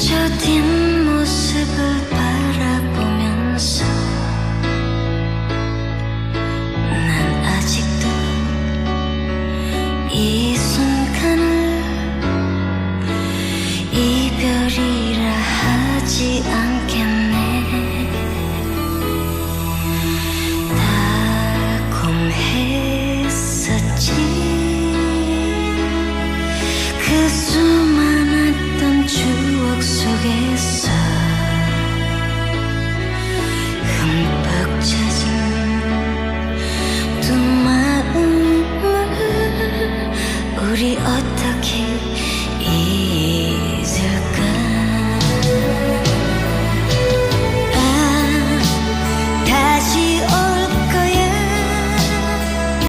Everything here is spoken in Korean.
저 뒷모습을 바라보면서 난 아직도 이 순간을 이별이라 하지 않겠네. 달콤했었지. 그 순간 우리 어떻게